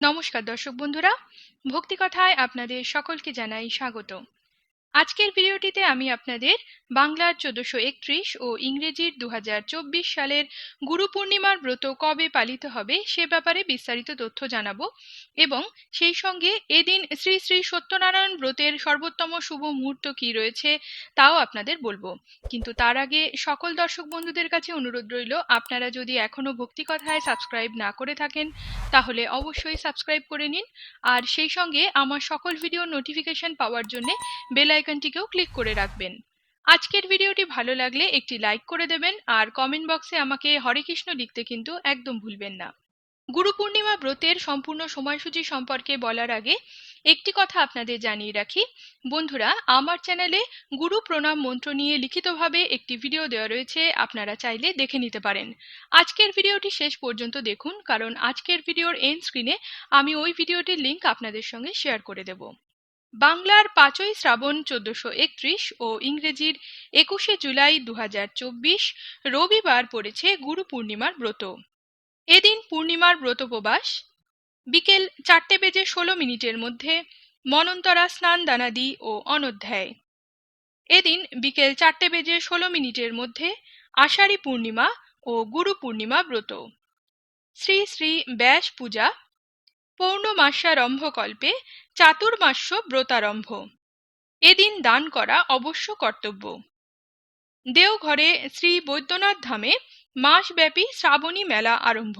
নমস্কার দর্শক বন্ধুরা ভক্তিকথায় আপনাদের সকলকে জানাই স্বাগত আজকের ভিডিওটিতে আমি আপনাদের বাংলার চোদ্দশো একত্রিশ ও ইংরেজির দু হাজার চব্বিশ সালের গুরু পূর্ণিমার ব্রত কবে পালিত হবে সে ব্যাপারে বিস্তারিত তথ্য জানাব এবং সেই সঙ্গে এদিন শ্রী শ্রী সত্যনারায়ণ ব্রতের সর্বোত্তম শুভ মুহূর্ত কি রয়েছে তাও আপনাদের বলব। কিন্তু তার আগে সকল দর্শক বন্ধুদের কাছে অনুরোধ রইল, আপনারা যদি এখনও ভক্তিকথায় সাবস্ক্রাইব না করে থাকেন, তাহলে অবশ্যই সাবস্ক্রাইব করে নিন। আর সেই সঙ্গে আমার সকল ভিডিও নোটিফিকেশন পাওয়ার জন্য বেল আইকনটিকেও ক্লিক করে রাখবেন। আজকের ভিডিওটি ভালো লাগলে একটি লাইক করে দেবেন আর কমেন্ট বক্সে আমাকে হরে কৃষ্ণ লিখতে কিন্তু একদম ভুলবেন না। গুরু পূর্ণিমা ব্রতের সম্পূর্ণ সময়সূচি সম্পর্কে বলার আগে একটি কথা আপনাদের জানিয়ে রাখি। বন্ধুরা, আমার চ্যানেলে গুরু প্রণাম মন্ত্র নিয়ে লিখিতভাবে একটি ভিডিও দেওয়া রয়েছে, আপনারা চাইলে দেখে নিতে পারেন। আজকের ভিডিওটি শেষ পর্যন্ত দেখুন, কারণ আজকের ভিডিওর এন্ড স্ক্রিনে আমি ওই ভিডিওটির লিংক আপনাদের সঙ্গে শেয়ার করে দেব। বাংলার পাঁচই শ্রাবণ চোদ্দশো একত্রিশ ও ইংরেজির একুশে জুলাই দু হাজার চব্বিশ রবিবার পড়েছে গুরু পূর্ণিমার ব্রত। এদিন পূর্ণিমার ব্রতোপবাস বিকেল চারটে বেজে ষোলো মিনিটের মধ্যে মনন্তরা স্নান দানাদি ও অনধ্যায়। এদিন বিকেল চারটে বেজে ষোলো মিনিটের মধ্যে আষাঢ়ী পূর্ণিমা ও গুরু পূর্ণিমা ব্রত। শ্রী শ্রী ব্যাস পূজা পৌর্ণমাস্যারম্ভকল্পে চাতুর্মাস্য ব্রতারম্ভ। এদিন দান করা অবশ্য কর্তব্য। দেওঘরে শ্রী বৈদ্যনাথ ধামে মাসব্যাপী শ্রাবণী মেলা আরম্ভ।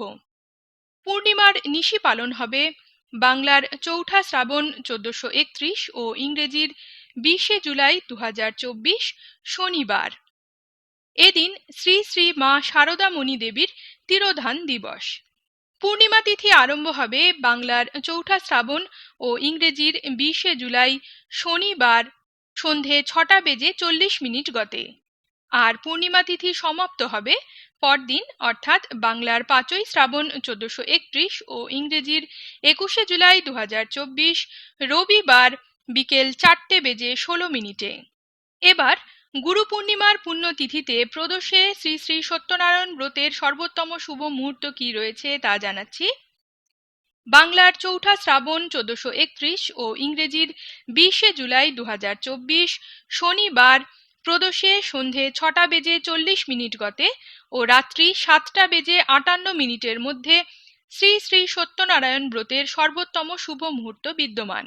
পূর্ণিমার নিশি পালন হবে বাংলার চৌঠা শ্রাবণ চোদ্দশো একত্রিশ ও ইংরেজির বিশে জুলাই দু হাজার চব্বিশ শনিবার। এদিন শ্রী শ্রী মা শারদামণি দেবীর তিরোধান দিবস। পূর্ণিমা তিথি আরম্ভ হবে বাংলার চৌঠা শ্রাবণ ও ইংরেজির বিশে জুলাই শনিবার সন্ধে ছটা বেজে চল্লিশ মিনিট গতে। আর পূর্ণিমা তিথি সমাপ্ত হবে পরদিন, অর্থাৎ বাংলার পাঁচই শ্রাবণ চোদ্দশো একত্রিশ ও ইংরেজির একুশে জুলাই দু হাজার চব্বিশ রবিবার বিকেল চারটে বেজে ষোলো মিনিটে। এবার গুরু পূর্ণিমার পুণ্যতিথিতে প্রদোষে শ্রী শ্রী সত্যনারায়ণ ব্রতের সর্বোত্তম শুভ মুহূর্ত কি রয়েছে তা জানাচ্ছি। বাংলার চৌঠা শ্রাবণ চোদ্দশো একত্রিশ ও ইংরেজির বিশে জুলাই দু হাজার চব্বিশ শনিবার প্রদোষে সন্ধে ছটা বেজে চল্লিশ মিনিট গতে ও রাত্রি সাতটা বেজে আটান্ন মিনিটের মধ্যে শ্রী শ্রী সত্যনারায়ণ ব্রতের সর্বোত্তম শুভ মুহূর্ত বিদ্যমান।